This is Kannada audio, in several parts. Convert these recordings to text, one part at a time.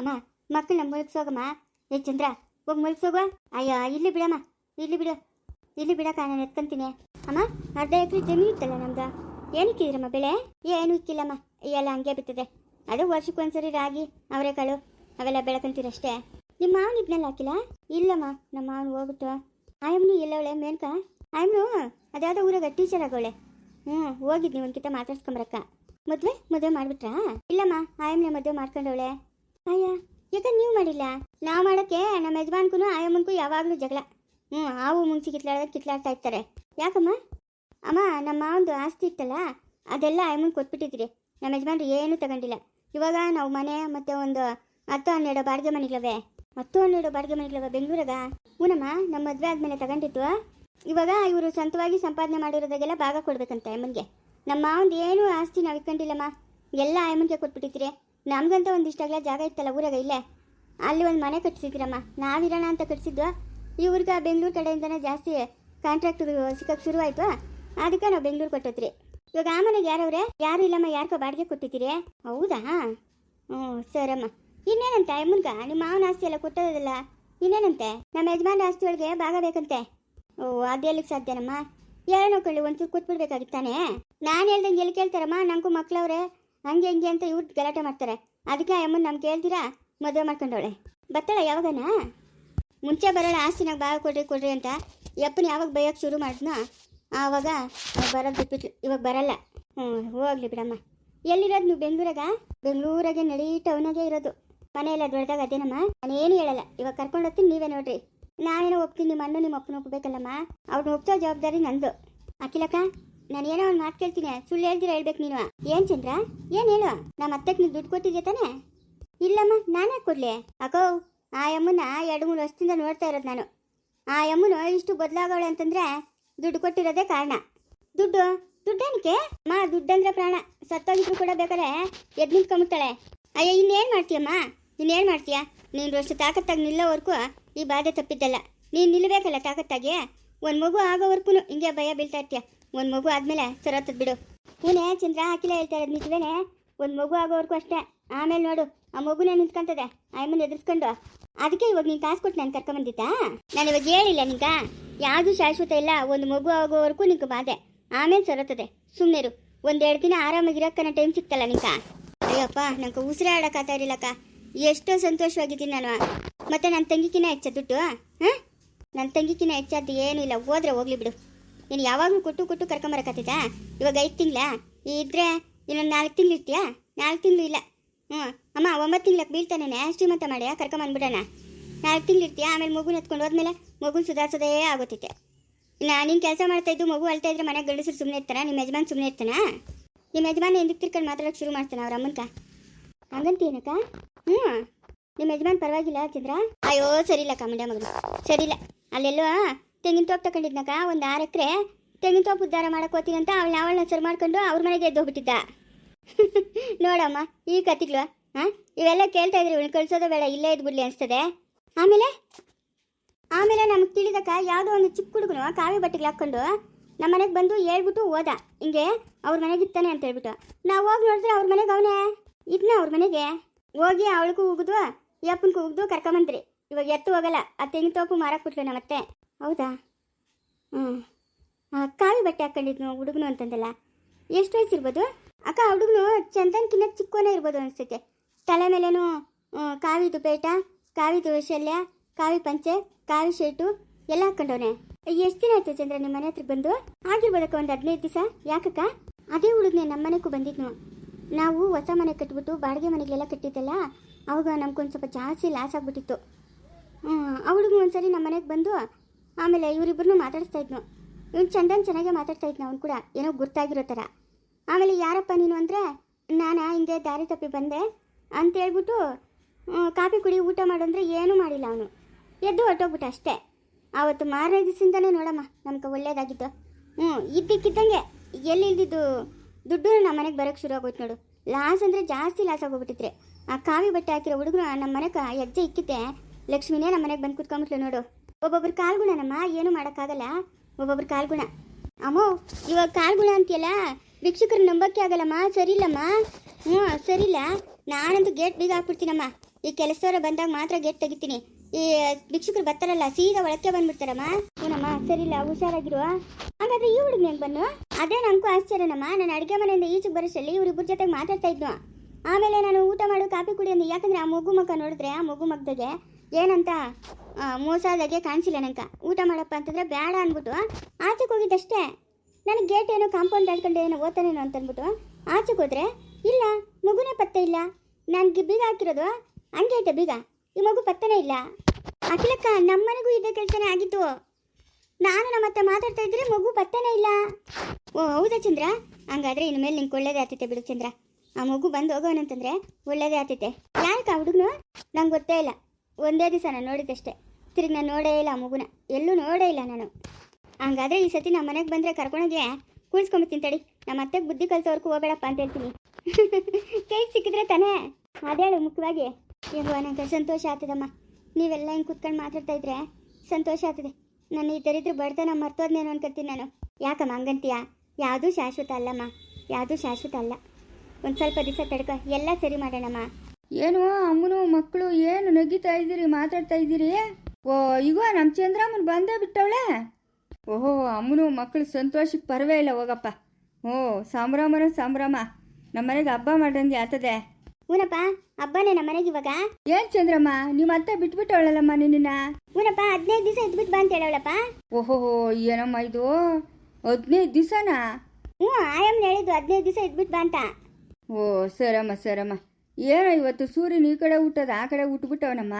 ಅಮ್ಮ, ಮಕ್ಕಳನ್ನ ಮುಳುಗ್ಸೋಗಮ್ಮ. ಏ, ಚಂದ್ರ, ಹೋಗಿ ಮುಳುಗ್ಸೋಗುವ ಅಯ್ಯೋ, ಇಲ್ಲಿ ಬಿಡಮ್ಮ, ಇಲ್ಲಿ ಬಿಡು. ಇಲ್ಲಿ ಬಿಡಕ್ಕ, ನಾನು ಎತ್ಕೊಂತೀನಿ. ಅಮ್ಮ, ಅರ್ಧ ಎಕರೆ ಜಮೀನು ಇತ್ತಲ್ಲ ನಮ್ದು? ಏನಕ್ಕಿದ್ರಮ್ಮ ಬೆಳೆ? ಏನು ಇಕ್ಕಿಲ್ಲಮ್ಮ. ಎಲ್ಲ ಹಂಗೆ ಬಿತ್ತದೆ. ಅದು ವರ್ಷಕ್ಕೊಂದ್ಸರಿ ರಾಗಿ, ಅವರೆಕಾಳು, ಅವೆಲ್ಲ ಬೆಳಕಂತೀರಷ್ಟೇ. ನಿಮ್ಮ ಮಾವನ ಇದ್ನೆಲ್ಲ ಹಾಕಿಲ್ಲ? ಇಲ್ಲಮ್ಮ, ನಮ್ಮ ಮಾವನ ಹೋಗ್ಬಿಟ್ಟು. ಆಯಮ್ನು ಇಲ್ಲವಳೆ ಮೇನ್ಕ ಆಯಮ್ನು ಅದ್ಯಾವುದೋ ಊರಾಗ ಟೀಚರ್ ಆಗೋಳೆ ಹ್ಞೂ ಹೋಗಿದ್ನಿ ಒಂದ್ಕಿತ ಮಾತಾಡ್ಸ್ಕೊಂಬರಕ್ಕ ಮದುವೆ ಮದುವೆ ಮಾಡ್ಬಿಟ್ರಾ? ಇಲ್ಲಮ್ಮ ಆಯಮ್ನೆ ಮದುವೆ ಮಾಡ್ಕೊಂಡವಳೆ. ಅಯ್ಯ ಯಾಕಂದ್ರೆ ನೀವು ಮಾಡಿಲ್ಲ? ನಾವು ಮಾಡೋಕ್ಕೆ ನಮ್ಮ ಯಜಮಾನ್ಗೂ ಆಯಮ್ಮನ್ಗೂ ಯಾವಾಗಲೂ ಜಗಳ. ಹ್ಞೂ ಹಾವು ಮುಂಚೆ ಕಿತ್ಲಾಡ್ದಾಗ ಕಿತ್ಲಾಡ್ತಾ ಇರ್ತಾರೆ. ಯಾಕಮ್ಮ? ಅಮ್ಮ, ನಮ್ಮ ಮಾವಂದು ಆಸ್ತಿ ಇತ್ತಲ್ಲ, ಅದೆಲ್ಲ ಆಯಮ್ಮನ್ ಕೊಟ್ಬಿಟ್ಟಿದ್ರಿ. ನಮ್ಮ ಯಜಮಾನ್ರು ಏನೂ ತಗೊಂಡಿಲ್ಲ. ಇವಾಗ ನಾವು ಮನೆ ಮತ್ತು ಒಂದು ಹತ್ತು ಹನ್ನೆರಡು ಬಾಡಿಗೆ ಮನೆಗಳವೆ. ಹತ್ತು ಹನ್ನೆರಡು ಬಾಡಿಗೆ ಮನೆಗಳವ ಬೆಂಗಳೂರಾಗ. ಹ್ಞೂನಮ್ಮ ನಮ್ಮ ಮದುವೆ ಆದಮೇಲೆ ತಗೊಂಡಿತ್ತು ಇವಾಗ ಇವರು ಸ್ವಂತವಾಗಿ ಸಂಪಾದನೆ ಮಾಡಿರೋದಾಗೆಲ್ಲ ಭಾಗ ಕೊಡ್ಬೇಕಂತ ಅಮ್ಮನಿಗೆ ನಮ್ಮ ಮಾವಂದು ಏನೂ ಆಸ್ತಿ ನಾವು ಇಟ್ಕೊಂಡಿಲ್ಲಮ್ಮ. ಎಲ್ಲ ಅಮ್ಮನಿಗೆ ಕೊಟ್ಬಿಟ್ಟಿದ್ರಿ. ನಮ್ಗಂತ ಒಂದಿಷ್ಟಾಗಲ ಜಾಗ ಇತ್ತಲ್ಲ ಊರಾಗ ಇಲ್ಲೇ? ಅಲ್ಲಿ ಒಂದು ಮನೆ ಕಟ್ಸಿದ್ರಮ್ಮ. ನಾವಿರೋಣ ಅಂತ ಕಟ್ಸಿದ್ದು. ಈ ಊರಿಗೆ ಬೆಂಗಳೂರು ಕಡೆಯಿಂದನೇ ಜಾಸ್ತಿ ಕಾಂಟ್ರಾಕ್ಟ್ ಸಿಕ್ಕಕ್ಕೆ ಶುರುವಾಯಿತು. ಅದಕ್ಕೆ ನಾವು ಬೆಂಗಳೂರು ಕೊಟ್ಟತ್ರಿ. ಇವಾಗ ಆ ಮನೆಗೆ ಯಾರವ್ರೆ? ಯಾರು ಇಲ್ಲಮ್ಮ, ಯಾರ್ಕೋ ಬಾಡಿಗೆ ಕೊಟ್ಟಿದ್ದೀರಿ? ಹೌದಾ? ಹ್ಞೂ, ಸರಮ್ಮ. ಇನ್ನೇನಂತೆ ಅಮ್ಮನ್ಗ ನಿಮ್ಮ ಮಾವನ ಆಸ್ತಿ ಎಲ್ಲ ಕೊಟ್ಟದಲ್ಲ? ಇನ್ನೇನಂತೆ? ನಮ್ಮ ಯಜಮಾನ ಆಸ್ತಿ ಒಳಗೆ ಭಾಗ ಬೇಕಂತೆ? ಓ ಅದೆಲ್ಲಿಗೆ ಸಾಧ್ಯನಮ್ಮ? ಯಾರನ್ನೋ ಕಳ್ಳಿ ಒಂಚೂರು ಕೂತ್ಬಿಡ್ಬೇಕಾಗಿತ್ತಾನೆ? ನಾನು ಹೇಳ್ದಂಗೆ ಎಲ್ಲಿ ಕೇಳ್ತಾರಮ್ಮ? ನನಗೂ ಮಕ್ಳವ್ರೆ. ಹಂಗೆ ಹಿಂಗೆ ಅಂತ ಇವ್ರು ಗಲಾಟೆ ಮಾಡ್ತಾರೆ. ಅದಕ್ಕೆ ಆ ಅಮ್ಮನ ನಮ್ಗೆ ಕೇಳ್ತೀರಾ? ಮದುವೆ ಮಾಡ್ಕೊಂಡವಳೆ. ಬರ್ತಾಳೆ ಯಾವಾಗನ? ಮುಂಚೆ ಬರೋಣ ಆಸ್ತಿನಾಗ ಭಾಗ ಕೊಡ್ರಿ ಕೊಡ್ರಿ ಅಂತ. ಯಪ್ಪನ ಯಾವಾಗ ಬೈಯೋಕೆ ಶುರು ಮಾಡಿದ್ನೋ, ಆವಾಗ ಬರೋದು ಬಿಟ್ಬಿಟ್ಲು. ಇವಾಗ ಬರಲ್ಲ. ಹ್ಞೂ ಹೋಗ್ಲಿ ಬಿಡಮ್ಮ. ಎಲ್ಲಿರೋದು ನೀವು, ಬೆಂಗಳೂರಾಗ? ಬೆಂಗಳೂರಾಗೆ ನಡೀ ಟೌನಾಗೆ ಇರೋದು. ಮನೆ ದೊಡ್ಡದಾಗ ಅದೇನಮ್ಮ? ನಾನೇನು ಹೇಳಲ್ಲ. ಇವಾಗ ಕರ್ಕೊಂಡು ಹೋಗ್ತೀನಿ, ನೀವೇ ನೋಡ್ರಿ. ನಾನೇನೋ ಒಪ್ತೀನಿ, ನಿಮ್ಮ ಅಣ್ಣ ನಿಮ್ಮ ಅಪ್ಪನ ಒಪ್ಪಬೇಕಲ್ಲಮ್ಮ ಅವ್ರನ್ನ ಒಪ್ಸೋ ಜವಾಬ್ದಾರಿ ನಂದು. ಅಖಿಲಕ್ಕ? ನಾನು ಏನೋ ಒಂದು ಮಾತು ಕೇಳ್ತೀನಿ. ಸುಳ್ಳು ಹೇಳ್ದಿರ ಹೇಳ್ಬೇಕು ನೀನು. ಏನು ಚಂದ್ರ? ಏನು ಹೇಳು? ನಮ್ಮ ಅತ್ತಕ್ಕೆ ನೀನು ದುಡ್ಡು ಕೊಟ್ಟಿದ್ದೆ ತಾನೆ? ಇಲ್ಲಮ್ಮ, ನಾನೇ ಕೊಡಲಿ? ಅಕೋ, ಆ ಯಮ್ಮನ ಎರಡು ಮೂರು ವರ್ಷದಿಂದ ನೋಡ್ತಾ ಇರೋದು ನಾನು. ಆ ಯಮ್ಮನು ಇಷ್ಟು ಬದಲಾಗೋಳೆ ಅಂತಂದ್ರೆ ದುಡ್ಡು ಕೊಟ್ಟಿರೋದೇ ಕಾರಣ. ದುಡ್ಡು, ದುಡ್ಡೇನಕ್ಕೆ? ಅಮ್ಮ ದುಡ್ಡಂದ್ರೆ ಪ್ರಾಣ. ಸತ್ತೋಗಿದ್ರು ಕೂಡ ಬೇಕಾದ್ರೆ ಎದ್ ನಿಂತ್ಕೊಂಬಿಡ್ತಾಳೆ. ಅಯ್ಯ ಇನ್ನೇನು ಮಾಡ್ತೀಯಮ್ಮ? ಇನ್ನೇನು ಮಾಡ್ತೀಯ? ನೀನು ಅಷ್ಟು ತಾಕತ್ತಾಗಿ ನಿಲ್ಲೋವರೆಗೂ ಈ ಬಾಧೆ ತಪ್ಪಿದ್ದಲ್ಲ. ನೀನು ನಿಲ್ಲಬೇಕಲ್ಲ ತಾಕತ್ತಾಗಿ? ಒಂದು ಮಗು ಆಗೋವರೆಗೂ ಹಿಂಗೆ ಭಯ ಬೀಳ್ತಾ ಇರ್ತೀಯ. ಒಂದು ಮಗು ಆದಮೇಲೆ ಸರತ್ತದ್ ಬಿಡು. ಏನೇ ಚಂದ್ರ ಹಾಕಿಲ್ಲ ಹೇಳ್ತಾ ಇರೋದು ನಿಜವೇನೆ? ಒಂದು ಮಗು ಆಗೋವರೆಗೂ ಅಷ್ಟೇ. ಆಮೇಲೆ ನೋಡು, ಆ ಮಗುನೇ ನಿಂತ್ಕೊಂತದೆ. ಆಮೇಲೆ ಎದುರಿಸ್ಕೊಂಡು ಅದಕ್ಕೆ ಇವಾಗ ನೀನು ಕಾಸು ಕೊಟ್ಟು ನಾನು ಕರ್ಕೊಂಬಂದಿತ್ತಾ ನಾನು ಇವಾಗ ಹೇಳಿಲ್ಲ ನಿಂಗ ಯಾವುದು ಶಾಶ್ವತ ಇಲ್ಲ, ಒಂದು ಮಗು ಆಗೋವರೆಗೂ ನಿಂಗೆ ಬಾಧೆ. ಆಮೇಲೆ ಸರತ್ತದೆ ಸುಮ್ಮನೆರು ಒಂದೆರಡು ದಿನ ಆರಾಮಾಗಿರೋಕ್ಕನ ಟೈಮ್ ಸಿಕ್ತಲ್ಲ ನಿಂಕ ಅಯ್ಯಪ್ಪ, ನಂಗೆ ಉಸಿರಾಡಕ್ಕಾಗ್ತಾ ಇರಲಿಲ್ಲಕ್ಕ. ಎಷ್ಟೋ ಸಂತೋಷವಾಗಿದ್ದೀನಿ ನಾನು. ಮತ್ತೆ ನನ್ನ ತಂಗಿಕಿನ ಹೆಚ್ಚ ದುಡ್ಡು, ಹಾಂ? ನನ್ನ ತಂಗಿಕಿನ ಹೆಚ್ಚಾದ್ದು ಏನೂ ಇಲ್ಲ. ಹೋದ್ರೆ ಹೋಗ್ಲಿ ಬಿಡು. ನೀನು ಯಾವಾಗಲೂ ಕೊಟ್ಟು ಕೊಟ್ಟು ಕರ್ಕೊಂಬರಕತ್ತಿದ್ದ? ಇವಾಗ ಐದು ತಿಂಗಳ? ಇದ್ರೆ ಇನ್ನೊಂದು ನಾಲ್ಕು ತಿಂಗಳು ಇರ್ತೀಯಾ? ನಾಲ್ಕು ತಿಂಗಳು ಇಲ್ಲ. ಹ್ಞೂ ಅಮ್ಮ, ಒಂಬತ್ತು ತಿಂಗ್ಳಕ್ಕೆ ಬೀಳ್ತಾನೆ ಶ್ರೀಮಂತ ಮಾಡಿ ಕರ್ಕೊಂಬಂದ್ಬಿಡೋಣ. ನಾಲ್ಕು ತಿಂಗಳು ಇರ್ತೀಯ? ಆಮೇಲೆ ಮಗುನ ಎತ್ಕೊಂಡು ಹೋದ್ಮೇಲೆ ಮಗುನ ಸುಧಾರಿಸೋದೇ ಆಗುತ್ತೈತೆ ಇಲ್ಲ, ನೀನು ಕೆಲಸ ಮಾಡ್ತಾ ಇದ್ದು ಮಗು ಅಳ್ತಾ ಇದ್ರೆ ಮನೆಗೆ ಗಂಡಸರು ಸುಮ್ಮನೆ ಇರ್ತಾನ ನಿಮ್ಮ ಯಜಮಾನ್ ಸುಮ್ಮನೆ ಇರ್ತಾನ? ನಿಮ್ಮ ಯಜಮಾನ ಎಂದಕ್ಕೆ ತಿರ್ಕೊಂಡು ಮಾತಾಡೋಕೆ ಶುರು ಮಾಡ್ತಾನೆ ಅವ್ರ ಅಮ್ಮನ್ಕ? ಹಂಗಂತೀನಕ್ಕ ಹ್ಞೂ ನಿಮ್ಮ ಯಜಮಾನ್ ಪರವಾಗಿಲ್ಲ ಚಂದ್ರ? ಅಯ್ಯೋ ಸರಿಲ್ಲ ಮಗಳು ಸರಿ ಇಲ್ಲ ಅಲ್ಲೆಲ್ಲೋ ತೆಂಗಿನ ತೋಪ್ ತಗೊಂಡಿದ್ನಕ್ಕ ಒಂದು ಆರು ಎಕರೆ ತೆಂಗಿನ ತೋಪ್ ಉದ್ದಾರ ಮಾಡಕ್ಕೆ ಹೋಗ್ತೀನಿ ಅಂತ ಅವಳನ್ನ ಅವಳನ್ನ ಸರಿ ಮಾಡ್ಕೊಂಡು ಅವ್ರ ಮನೆಗೆ ಎದ್ದು ಹೋಗ್ಬಿಟ್ಟಿದ್ದ. ನೋಡಮ್ಮ, ಈ ಕತಿಗಳು ಹಾಂ ಇವೆಲ್ಲ ಕೇಳ್ತಾ ಇದ್ರಿ ಇವಳು ಕಳ್ಸೋದ ಬೇಡ, ಇಲ್ಲೇ ಇದ್ಬಿಡ್ಲಿ ಅನಿಸ್ತದೆ. ಆಮೇಲೆ? ಆಮೇಲೆ ನಮ್ಗೆ ತಿಳಿದಕ್ಕ ಯಾವುದೋ ಒಂದು ಚಿಕ್ಕ ಹುಡುಗನು ಕಾವಿ ಬಟ್ಟೆಗಳು ಹಾಕ್ಕೊಂಡು ನಮ್ಮ ಮನೆಗೆ ಬಂದು ಹೇಳ್ಬಿಟ್ಟು ಹೋದ. ಹಿಂಗೆ ಅವ್ರ ಮನೆಗೆ ಇತ್ತಾನೆ ಅಂತ ಹೇಳ್ಬಿಟ್ಟು. ನಾವು ಹೋಗಿ ನೋಡಿದ್ರೆ ಅವ್ರ ಮನೆಗೆ ಅವನೇ. ಇದನ್ನ ಅವ್ರ ಮನೆಗೆ. ಹೋಗಿ ಅವಳಿಗೂ ಉಗಿದು ಯಪ್ಪನ್ಗೂ ಉಗಿದು ಕರ್ಕೊಂಬಂದ್ರಿ. ಇವಾಗ ಎತ್ತು ಹೋಗಲ್ಲ, ಆ ತೆಂಗಿನ ತೋಪು ಮಾರಕ್ಕೆ ಬಿಟ್ಲು ನಮ್ಮತ್ತೆ ಹೌದಾ? ಹ್ಞೂ ಕಾವಿ ಬಟ್ಟೆ ಹಾಕೊಂಡಿದ್ನು ಹುಡುಗನು ಅಂತಂದಲ್ಲ, ಎಷ್ಟು ವಯಸ್ಸಿರ್ಬೋದು ಅಕ್ಕ, ಆ ಹುಡುಗನು ಚಂದನ್ಕಿನ್ನ ಚಿಕ್ಕವನೇ ಇರ್ಬೋದು ಅನಿಸುತ್ತೆ. ತಲೆ ಮೇಲೇನು ಕಾವಿದು ಪೇಟ, ಕಾವಿದು ಶಲ್ಯ, ಕಾವಿ ಪಂಚೆ, ಕಾವಿ ಶರ್ಟು ಎಲ್ಲ ಹಾಕೊಂಡವನೆ ಎಷ್ಟು ದಿನ ಆಯ್ತು ಚಂದ್ರ ನಿಮ್ಮ ಮನೆ ಹತ್ರ ಬಂದು? ಆಗಿರ್ಬೋದಕ್ಕ ಒಂದು ಹದಿನೈದು ದಿವಸ. ಯಾಕಕ್ಕ? ಅದೇ ಹುಡುಗನೇ ನಮ್ಮ ಮನೆಗೂ ಬಂದಿದ್ನು. ನಾವು ಹೊಸ ಮನೆ ಕಟ್ಬಿಟ್ಟು ಬಾಡಿಗೆ ಮನೆಗೆಲ್ಲ ಕಟ್ಟಿದ್ದಲ್ಲ, ಅವಾಗ ನಮ್ಗೊಂದು ಸ್ವಲ್ಪ ಜಾಸ್ತಿ ಲಾಸ್ ಆಗ್ಬಿಟ್ಟಿತ್ತು. ಹುಡುಗ ಒಂದ್ಸರಿ ನಮ್ಮ ಮನೆಗೆ ಬಂದು ಆಮೇಲೆ ಇವರಿಬ್ಬರನ್ನೂ ಮಾತಾಡಿಸ್ತಾ ಇದ್ನು. ಇವ್ನು ಚಂದನ್ ಚೆನ್ನಾಗೆ ಮಾತಾಡ್ತಾ ಇದ್ನ ಅವ್ನು ಕೂಡ, ಏನೋ ಗುರ್ತಾಗಿರೋ ಥರ ಆಮೇಲೆ ಯಾರಪ್ಪ ನೀನು ಅಂದರೆ, ನಾನು ಹಿಂದೆ ದಾರಿ ತಪ್ಪಿ ಬಂದೆ ಅಂತ ಹೇಳ್ಬಿಟ್ಟು ಕಾಫಿ ಕುಡಿ, ಊಟ ಮಾಡಂದ್ರೆ ಏನೂ ಮಾಡಿಲ್ಲ ಅವನು. ಎದ್ದು ಹೊರಟೋಗ್ಬಿಟ್ಟ ಅಷ್ಟೇ. ಆವತ್ತು ಮಾರನೇ ದಿವಸದಿಂದನೇ ನೋಡಮ್ಮ, ನಮ್ಗೆ ಒಳ್ಳೇದಾಗಿದ್ದು. ಹ್ಞೂ ಇದ್ದಕ್ಕಿದ್ದಂಗೆ ಎಲ್ಲಿ ಇಲ್ದಿದ್ದು ದುಡ್ಡು ನಮ್ಮ ಮನೆಗೆ ಬರೋಕ್ಕೆ ಶುರು ಆಗೋಯ್ತು ನೋಡು. ಲಾಸ್ ಅಂದರೆ ಜಾಸ್ತಿ ಲಾಸ್ ಆಗೋಗ್ಬಿಟ್ಟಿದ್ರೆ ಆ ಕಾವಿ ಬಟ್ಟೆ ಹಾಕಿರೋ ಹುಡುಗರು ನಮ್ಮ ಮನೆಗೆ ಹೆಜ್ಜೆ ಇಕ್ಕಿದ್ದೆ. ಲಕ್ಷ್ಮಿನೇ ನಮ್ಮ ಮನೆಗೆ ಬಂದು ಕುತ್ಕೊಂಬಿಟ್ಲು ನೋಡು. ಒಬ್ಬೊಬ್ರು ಕಾಲ್ಗುಣನಮ್ಮ, ಏನು ಮಾಡೋಕ್ಕಾಗಲ್ಲ. ಒಬ್ಬೊಬ್ರು ಕಾಲ್ಗುಣ. ಅಮ್ಮೋ, ಇವಾಗ ಕಾಲ್ಗುಣ ಅಂತೀಯಲ್ಲ? ಭಿಕ್ಷುಕರು ನಂಬಕ್ಕೆ ಆಗಲ್ಲಮ್ಮ ಸರಿಲ್ಲಮ್ಮ ಹ್ಞೂ ಸರಿಲ್ಲ ನಾನಂತೂ ಗೇಟ್ ಬೀಗ ಹಾಕ್ಬಿಡ್ತೀನಮ್ಮ. ಈ ಕೆಲಸದವ್ರು ಬಂದಾಗ ಮಾತ್ರ ಗೇಟ್ ತೆಗಿತೀನಿ. ಈ ಭಿಕ್ಷುಕರು ಬರ್ತಾರಲ್ಲ, ಸೀದಾ ಒಳಕ್ಕೆ ಬಂದ್ಬಿಡ್ತಾರಮ್ಮ. ಏನಮ್ಮ ಸರಿ ಇಲ್ಲ ಹುಷಾರಾಗಿರುವ ಹಾಗಾದ್ರೆ ಈ ಹುಡುಗ ಹೆಂಗೆ ಬನ್ನು ಅದೇ ನನಗೆ ಆಶ್ಚರ್ಯನಮ್ಮ. ನಾನು ಅಡುಗೆ ಮನೆಯಿಂದ ಈಚೆಗೆ ಬರೋಷ್ಟಲ್ಲಿ ಇವ್ರಿಬ್ಬರ ಜೊತೆಗೆ ಮಾತಾಡ್ತಾ ಇದ್ನು. ಆಮೇಲೆ ನಾನು ಊಟ ಮಾಡು, ಕಾಫಿ ಕುಡಿ ಅಂದು. ಯಾಕಂದ್ರೆ ಆ ಮಗು ಮಗ ನೋಡಿದ್ರೆ, ಆ ಮಗು ಮಕ್ಕದಾಗೆ ಏನಂತ? ಮೋಸಾದಾಗೆ ಕಾಣಿಸಿಲ್ಲ ನಂಕ ಊಟ ಮಾಡಪ್ಪ ಅಂತಂದ್ರೆ ಬೇಡ ಅಂದ್ಬಿಟ್ಟು, ಆಚೆಗೆ ಹೋಗಿದ್ದಷ್ಟೇ. ನನಗೆ ಗೇಟ್ ಏನೋ ಕಾಂಪೌಂಡ್ ಆಡ್ಕೊಂಡು ಏನೋ ಓದ್ತಾನೇನೋ ಅಂತ ಅಂದ್ಬಿಟ್ಟು ಆಚೆಗೆ ಹೋದ್ರೆ, ಇಲ್ಲ, ಮಗುನೇ ಪತ್ತೆ ಇಲ್ಲ. ನನಗೆ ಬೀಗ ಹಾಕಿರೋದು, ಹಂಗೆ ಐತೆ ಬೀಗ. ಈ ಮಗು ಪತ್ತೆನೇ ಇಲ್ಲ. ಅಖಿಲಕ್ಕ, ನಮ್ಮನೆಗೂ ಇದೇ ಕೆಲಸನೇ ಆಗಿತ್ತು. ನಾನು ನಮ್ಮ ಹತ್ರ ಮಾತಾಡ್ತಾ ಇದ್ರೆ ಮಗು ಪತ್ತೆನೇ ಇಲ್ಲ. ಓ, ಹೌದಾ ಚಂದ್ರ? ಹಂಗಾದ್ರೆ ಇನ್ನು ಮೇಲೆ ನಿಂಗೆ ಒಳ್ಳೇದೇ ಆಗ್ತೈತೆ ಬಿಡು ಚಂದ್ರ. ಆ ಮಗು ಬಂದು ಹೋಗೋಣಂತಂದ್ರೆ ಒಳ್ಳೇದೇ ಆಗ್ತೈತೆ ಯಾಕೆ ಆ ಹುಡುಗನು? ನಂಗೆ ಗೊತ್ತೇ ಇಲ್ಲ. ಒಂದೇ ದಿವಸ ನಾನು ನೋಡಿದ್ದಷ್ಟೇ. ತಿರುಗಿ ನಾನು ನೋಡೇ ಇಲ್ಲ ಮಗುನ. ಎಲ್ಲೂ ನೋಡೇ ಇಲ್ಲ ನಾನು. ಹಂಗಾದ್ರೆ ಈ ಸತಿ ನಮ್ಮ ಮನೆಗೆ ಬಂದರೆ ಕರ್ಕೊಳಗೆ ಕೂರಿಸ್ಕೊಂಬತ್ತೀನಿ ತಡಿ. ನಮ್ಮ ಅತ್ತೆಗೆ ಬುದ್ಧಿ ಕಲ್ಸೋರ್ಗೂ ಹೋಗಬೇಡಪ್ಪ ಅಂತ ಹೇಳ್ತೀನಿ. ಕೈ ಸಿಕ್ಕಿದ್ರೆ ತಾನೇ? ಅದೇಳು ಮುಖ್ಯವಾಗಿ. ಹೆಂಗೋ ನನಗೆ ಸಂತೋಷ ಆಗ್ತದಮ್ಮ. ನೀವೆಲ್ಲ ಹಿಂಗೆ ಕುತ್ಕೊಂಡು ಮಾತಾಡ್ತಾ ಇದ್ರೆ ಸಂತೋಷ ಆಗ್ತದೆ. ನನ್ನ ಈ ದರಿದ್ರ ಬಡತನ ಮರ್ತೋದ್ನೇನು ಅನ್ಕೊತೀನಿ ನಾನು. ಯಾಕಮ್ಮ ಹಂಗಂತೀಯ? ಯಾವುದೂ ಶಾಶ್ವತ ಅಲ್ಲಮ್ಮ. ಯಾವುದೂ ಶಾಶ್ವತ ಅಲ್ಲ. ಒಂದು ಸ್ವಲ್ಪ ದಿವಸ ತಡ್ಕೊ. ಎಲ್ಲ ಸರಿ ಮಾಡೋಣಮ್ಮ. ಏನು ಅಮ್ಮನು ಮಕ್ಕಳು ಏನು ನಗಿತಾ ಇದ್ದೀರಿ ಮಾತಾಡ್ತಾ ಇದ್ದೀರಿ? ಓ ಈಗ ನಮ್ಮ ಚಂದ್ರಮ್ಮನ ಬಂದೇ ಬಿಟ್ಟವಳೆ. ಓಹೋ ಅಮ್ಮನು ಮಕ್ಕಳು ಸಂತೋಷಕ್ಕೆ ಪರವೇ ಇಲ್ಲ ಹೋಗಪ್ಪ. ಓ ಸಂಭ್ರಮನ ಸಂಭ್ರಮ ನಮ್ಮನೆಗೆ ಹಬ್ಬ ಮಾಡ್ದಂಗೆ ಆತದೆ. ಊನಪ್ಪ ಹಬ್ಬನೇ ನಮ್ಮ ಮನೆಗೆ ಇವಾಗ. ಏನ್ ಚಂದ್ರಮ್ಮ ನಿಮ್ಮ ಅತ್ತೆ ಬಿಟ್ಬಿಟ್ಟವಳಲ್ಲಮ್ಮ ನಿನ್ನ? ಊನಪ್ಪ ಹದಿನೈದು ದಿವಸ ಇದ್ಬಿಟ್ಟು ಬಾ ಅಂತ ಹೇಳವಳಪ್ಪ ಓಹೋ ಏನಮ್ಮ ಇದು? ಹದಿನೈದು ದಿವಸನಾ? ಹ್ಞೂ ಆಯಮ್ಮನ ಹೇಳಿದ್ದು ಹದಿನೈದು ದಿವಸ ಇದ್ಬಿಟ್ಟು ಬಾ ಅಂತ. ಓ ಸರಮ್ಮ ಸರಮ್ಮ. ಏನೋ ಇವತ್ತು ಸೂರ್ಯನ ಈ ಕಡೆ ಹುಟ್ಟದ ಆ ಕಡೆ ಹುಟ್ಬಿಟ್ಟವನಮ್ಮ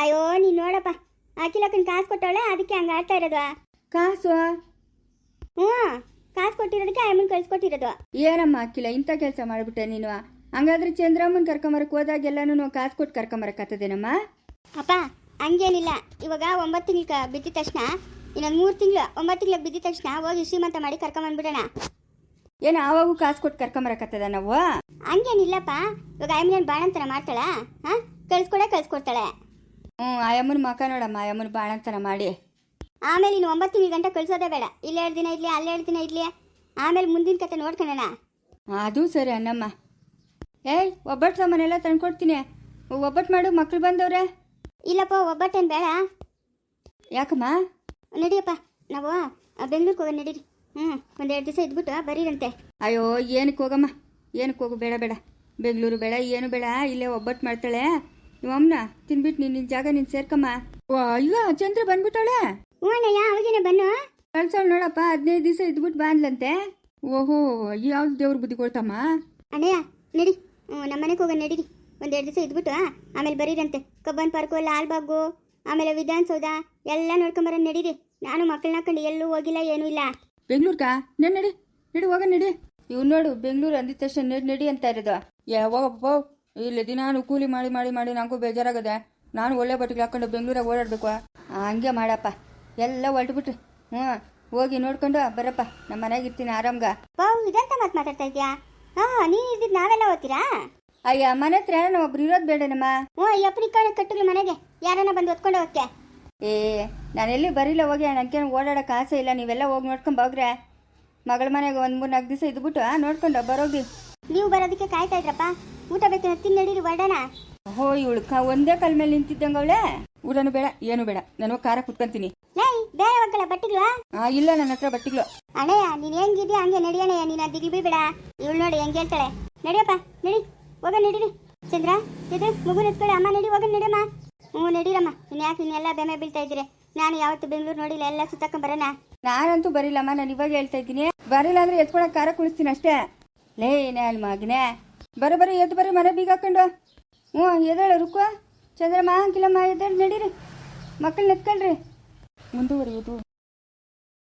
ಅಯ್ಯೋ ನೀನು ನೋಡಪ್ಪ. ಅಖಿಲಕ್ಕನ ಕಾಸು ಕೊಟ್ಟವಳೆ ಅದಕ್ಕೆ ಹಂಗೆ ಆಡ್ತಾ ಇರೋದು. ಕಾಸು? ಹ್ಞೂ ಕಾಸು ಕೊಟ್ಟಿರೋದಕ್ಕೆ ಆಯಮ್ಮನ ಕಳ್ಸಿಕೊಟ್ಟಿರೋದು ಏನಮ್ಮ ಅಕ್ಕಿಲ್ಲ ಇಂಥ ಕೆಲಸ ಮಾಡಿಬಿಟ್ಟೆ ನೀನು? ಹಂಗಾದ್ರೆ ಚಂದ್ರಮ್ಮನ ಕರ್ಕೊಂಬರಕ್ಕೆ ಹೋದಾಗೆಲ್ಲನೂ ಕಾಸು ಕೊಟ್ಟು ಕರ್ಕೊಂಬರಕ್ಕತ್ತದೇನಮ್ಮ ಅಪ್ಪ ಹಂಗೇನಿಲ್ಲ. ಇವಾಗ ಒಂಬತ್ತು ತಿಂಗ್ಳು ಬಿದ್ದಿದ ತಕ್ಷಣ ಇನ್ನೊಂದು ಮೂರು ತಿಂಗಳು ಒಂಬತ್ತು ತಿಂಗಳು ಬಿದ್ದ ತಕ್ಷಣ ಹೋಗಿ ಶ್ರೀಮಂತ ಮಾಡಿ ಕರ್ಕೊಂಬಂದ್ಬಿಡೋಣ. ಏನು ಆವಾಗೂ ಕಾಸು ಕೊಟ್ಟು ಕರ್ಕೊಂಬರಕತ್ತದ ನಾವು? ಹಂಗೇನಿಲ್ಲಪ್ಪ. ಇವಾಗ ಆಯಮ್ಮನ ಬಾಣಂತರ ಮಾಡ್ತಾಳ ಹಾಂ? ಕಳ್ಸ್ಕೊಡೆ ಕಳ್ಸ್ಕೊಡ್ತಾಳೆ. ಹ್ಞೂ ಆಯಮ್ಮನ ಮಕ ನೋಡಮ್ಮ ಆಯಮ್ಮನ ಬಾಣಂತನ ಮಾಡಿ. ಆಮೇಲೆ ಇನ್ನು ಒಂಬತ್ತು ತಿಂಗಳ ಗಂಟೆ ಕಳ್ಸೋದೇ ಬೇಡ. ಇಲ್ಲಿ ಎರಡು ದಿನ ಇರಲಿ ಅಲ್ಲಿ ಎರಡು ದಿನ ಇರಲಿ. ಆಮೇಲೆ ಮುಂದಿನ ಕತೆ ನೋಡ್ಕೊಳ್ಳೋಣ ಅದು ಸರಿ ಅಣ್ಣಮ್ಮ. ಏಯ್ ಒಬ್ಬಟ್ಟು ಸಾಮಾನೆಲ್ಲ ತಂದ್ಕೊಡ್ತೀನಿ. ಒಬ್ಬಟ್ಟು ಮಾಡು ಮಕ್ಳು ಬಂದವ್ರೆ. ಇಲ್ಲಪ್ಪ ಒಬ್ಬಟ್ಟೇನು ಬೇಡ. ಯಾಕಮ್ಮ? ನಡಿಯಪ್ಪ ನಾವು ಬೆಂಗಳೂರಿಗೆ ಹೋಗೋಣ ನಡೀರಿ. ಹ್ಞೂ ಒಂದೆರಡು ದಿವಸ ಇದ್ಬಿಟ್ಟು ಬರೀರಂತೆ. ಅಯ್ಯೋ ಏನಕ್ಕೆ ಹೋಗಮ್ಮ? ಏನಕ್ಕೆ ಹೋಗು ಬೇಡ ಬೇಡ. ಬೆಂಗಳೂರು ಬೇಡ ಏನು ಬೇಡ ಇಲ್ಲೇ ಒಬ್ಬಟ್ಟು ಮಾಡ್ತಾಳೆ. ನಿಮ್ಮಮ್ಮನ ತಿನ್ಬಿಟ್ಟು ನೀನು ನಿನ್ನ ಜಾಗ ನೀನು ಸೇರ್ಕಮ್ಮ. ಅಯ್ಯೋ ಚಂದ್ರ ಬಂದ್ಬಿಟ್ಟವಳೆ ಹ್ಞೂ ಅವಾಗೇನೆ ಬನ್ನು. ಕಳ್ಸೋಳು ನೋಡಪ್ಪ ಹದಿನೈದು ದಿವಸ ಇದ್ಬಿಟ್ಟು ಬಾಂದ್ಲಂತೆ. ಓಹೋ ಯಾವ್ದು ದೇವ್ರ ಬುದ್ಧಿ ಕೊಡ್ತಮ್ಮ? ಅಣ್ಣಯ್ಯ ನಡಿ. ನಮ್ಮ ಮನೆಗೆ ಹೋಗೋಣ ನಡೀರಿ. ಒಂದೆರಡು ದಿವಸ ಇದ್ಬಿಟ್ಟು ಆಮೇಲೆ ಬರೀರಂತೆ. ಕಬ್ಬನ್ ಪಾರ್ಕು ಲಾಲ್ಬಾಗು ಆಮೇಲೆ ವಿಧಾನಸೌಧ ಎಲ್ಲ ನೋಡ್ಕೊಂಬರ ನಡೀರಿ. ನಾನು ಮಕ್ಕಳನ್ನ ಕಂಡು ಎಲ್ಲೂ ಹೋಗಿಲ್ಲ ಏನೂ ಇಲ್ಲ. ಬೆಂಗ್ಳೂರ್ಗ? ನಡಿ ನಡಿ. ನಡಿ ಹೋಗ ನಡಿ. ಇವ್ ನೋಡು ಬೆಂಗಳೂರು ಅಂದಿದ ತಕ್ಷಣ ನಡಿ ನಡಿ ಅಂತ ಇರೋದು. ಏ ಹೋಗಪ್ಪ ಇಲ್ಲಿ ದಿನಾನು ಕೂಲಿ ಮಾಡಿ ಮಾಡಿ ಮಾಡಿ ನನಗೂ ಬೇಜಾರಾಗದೆ ನಾನು ಒಳ್ಳೆ ಬಟ್ಟೆಗೆ ಹಾಕೊಂಡು ಬೆಂಗಳೂರಾಗ ಓಡಾಡ್ಬೇಕು. ಹಂಗೆ ಮಾಡಪ್ಪ. ಎಲ್ಲ ಹೊರಟ್ಬಿಟ್ರಿ. ಹ್ಞೂ. ಹೋಗಿ ನೋಡ್ಕೊಂಡು ಬರಪ್ಪ. ನಮ್ಮ ಮನೆಗೆ ಇರ್ತೀನಿ ಆರಾಮ್ಗ. ಬಾವು ಇದಂತ ಮಾತು ಮಾತಾಡ್ತಾ ಇದ್ಯಾ? ಹಾ ನೀನು ಇದ್ದಿದ್ದು ನಾವೆಲ್ಲ ಓದ್ತೀರಾ? ಅಯ್ಯ ಮನೆ ಹತ್ರ ಒಬ್ರು ಇರೋದು ಬೇಡನಮ್ಮ. ಹ್ಞೂ ಅಪ್ಪನಿ ಕಾಣ ಕಟ್ಟುಗಳು ಮನೆಗೆ. ಯಾರನ್ನ ಬಂದು ಹೊತ್ಕೊಂಡು ಹೋಗಕ್ಕೆ ಏ ನಾನೆಲ್ಲಿ ಬರಿಲ್ಲ ಹೋಗಿ ನನಗೆ ಓಡಾಡೋಕೆ ಆಸೆ ಇಲ್ಲ. ನೀವೆಲ್ಲ ಹೋಗಿ ನೋಡ್ಕೊಂಡು ಹೋಗ್ರೆ ಮಗಳ ಮನೆಗೆ ಒಂದು ಮೂರು ನಾಲ್ಕು ದಿವಸ ಇದ್ಬಿಟ್ಟು ನೋಡ್ಕೊಂಡು ಬರೋಗಿ. ನೀವು ಬರೋದಕ್ಕೆ ಕಾಯ್ತಾ ಇದ್ರಪ್ಪ. ಊಟ ಬೇಕು ತಿನ್ನಡಿರಿ ನಡೀರಿ ಓಹೋ ಇವಳು ಒಂದೇ ಕಲ್ ಮೇಲೆ ನಿಂತಿದ್ದಂಗ ಅವಳೆ? ಊಟನು ಬೇಡ ಏನು ಬೇಡ. ನಾನು ಖಾರ ಕುತ್ಕೊಂತೀನಿ. ಲೈ ಬೇರೆ ಮಕ್ಕಳ ಬಟ್ಟಿಗಳು? ಆ ಇಲ್ಲ ನನ್ನ ಹತ್ರ ಬಟ್ಟಿಗಳು. ಅಣ್ಣಯ್ಯ ನೀನು ಹೆಂಗಿದ್ಯಾ? ಹಂಗೆ ನಡಿಯಣ್ಣಯ್ಯ ನೀನು ದಿಗ್ಲಿ ಬೇಡ ಇವಳು ನೋಡಿ ಹೆಂಗೆ ಹೇಳ್ತಾಳೆ. ನಡಿಯಪ್ಪ ನಡಿ ಹೋಗ ನಡೀರಿ. ಚಂದ್ರ ಇದೆ ಮಗು ನಿತ್ಕೊಳ್ಳಿ ಅಮ್ಮ ನಡಿ ಹೋಗ ನಡಿಯಮ್ಮ. ಹ್ಞೂ, ನಡೀರಮ್ಮ. ಇನ್ಯಾಕೆ ಯಾಕೆ ಇನ್ನೆಲ್ಲ ಬೆಮೆ ಬೀಳ್ತಾ ಇದ್ದೀರಿ? ನಾನು ಯಾವತ್ತು ಬೆಂಗಳೂರು ನೋಡಿಲ್ಲ, ಎಲ್ಲ ಸುತ್ತಕೊಂಬರೋಣ ನಾನಂತೂ ಬರಿಲ್ಲಮ್ಮ, ನಾನು ಇವಾಗ ಹೇಳ್ತಾ ಇದ್ದೀನಿ. ಬರಿಲ್ಲ ಅಂದ್ರೆ ಎತ್ಕೊಳಕ್ ಕಾರ ಕುಳಿಸ್ತೀನಿ ಅಷ್ಟೇ. ಲೇ ಏನೇ ಅಲ್ಲಿ ಮಗನೇ. ಬರ, ಬರೀ, ಎದ್ದು ಬರೀ, ಮನೆ ಬೀಗ ಹಾಕೊಂಡು. ಹ್ಞೂ, ಎದ್ದೇಳು ರುಕ್ಕು ಚಂದ್ರಮ್ಮ ಕಿಲಮ್ಮ ಎದ್ದೇಳು, ನಡೀರಿ. ಮಕ್ಕಳನ್ನ ಎತ್ಕೊಳ್ರಿ ಮುಂದುವರಿಯೋದು